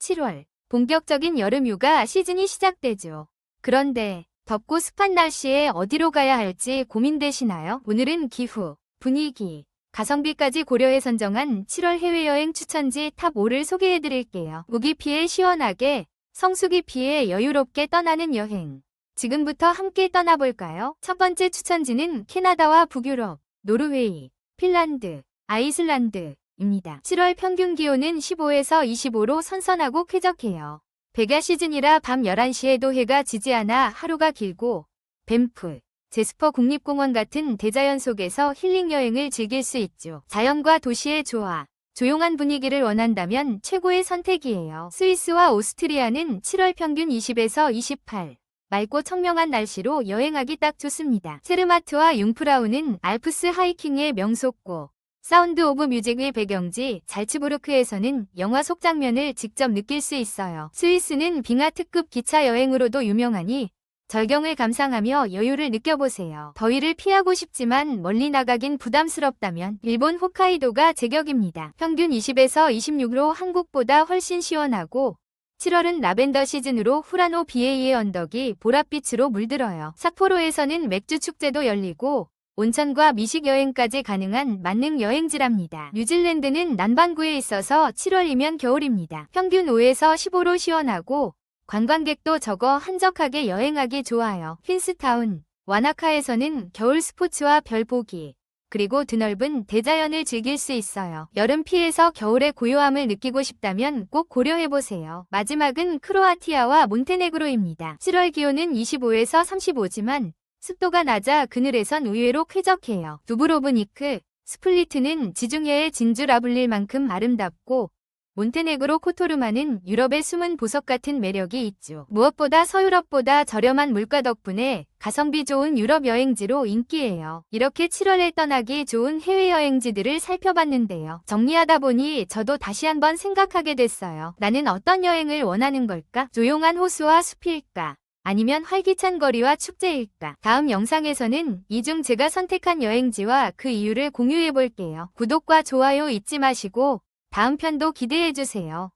7월. 본격적인 여름 휴가 시즌이 시작되죠. 그런데 덥고 습한 날씨에 어디로 가야 할지 고민되시나요? 오늘은 기후, 분위기, 가성비까지 고려해 선정한 7월 해외여행 추천지 탑 5를 소개해 드릴게요. 우기 피해 시원하게, 성수기 피해 여유롭게 떠나는 여행. 지금부터 함께 떠나볼까요? 첫 번째 추천지는 캐나다와 북유럽, 노르웨이, 핀란드, 아이슬란드 입니다. 7월 평균 기온은 15에서 25로 선선하고 쾌적해요. 백야 시즌이라 밤 11시에도 해가 지지 않아 하루가 길고 뱀프, 제스퍼 국립공원 같은 대자연 속에서 힐링 여행을 즐길 수 있죠. 자연과 도시의 조화, 조용한 분위기를 원한다면 최고의 선택이에요. 스위스와 오스트리아는 7월 평균 20에서 28. 맑고 청명한 날씨로 여행하기 딱 좋습니다. 세르마트와 융프라우는 알프스 하이킹의 명소고, 사운드 오브 뮤직의 배경지 잘츠부르크에서는 영화 속 장면을 직접 느낄 수 있어요. 스위스는 빙하 특급 기차 여행으로도 유명하니 절경을 감상하며 여유를 느껴보세요. 더위를 피하고 싶지만 멀리 나가긴 부담스럽다면 일본 홋카이도가 제격입니다. 평균 20에서 26로 한국보다 훨씬 시원하고 7월은 라벤더 시즌으로 후라노 비에이의 언덕이 보랏빛으로 물들어요. 삿포로에서는 맥주 축제도 열리고 온천과 미식 여행까지 가능한 만능 여행지랍니다. 뉴질랜드는 남반구에 있어서 7월이면 겨울입니다. 평균 5에서 15로 시원하고 관광객도 적어 한적하게 여행하기 좋아요. 퀸스타운, 와나카에서는 겨울 스포츠와 별 보기, 그리고 드넓은 대자연을 즐길 수 있어요. 여름 피해서 겨울의 고요함을 느끼고 싶다면 꼭 고려해보세요. 마지막은 크로아티아와 몬테네그로입니다. 7월 기온은 25에서 35지만 습도가 낮아 그늘에선 의외로 쾌적해요. 두브로브니크, 스플리트는 지중해의 진주라 불릴 만큼 아름답고 몬테네그로 코토르마는 유럽의 숨은 보석 같은 매력이 있죠. 무엇보다 서유럽보다 저렴한 물가 덕분에 가성비 좋은 유럽 여행지로 인기예요. 이렇게 7월에 떠나기 좋은 해외여행지들을 살펴봤는데요. 정리하다 보니 저도 다시 한번 생각하게 됐어요. 나는 어떤 여행을 원하는 걸까? 조용한 호수와 숲일까? 아니면 활기찬 거리와 축제일까? 다음 영상에서는 이 중 제가 선택한 여행지와 그 이유를 공유해 볼게요. 구독과 좋아요 잊지 마시고 다음 편도 기대해 주세요.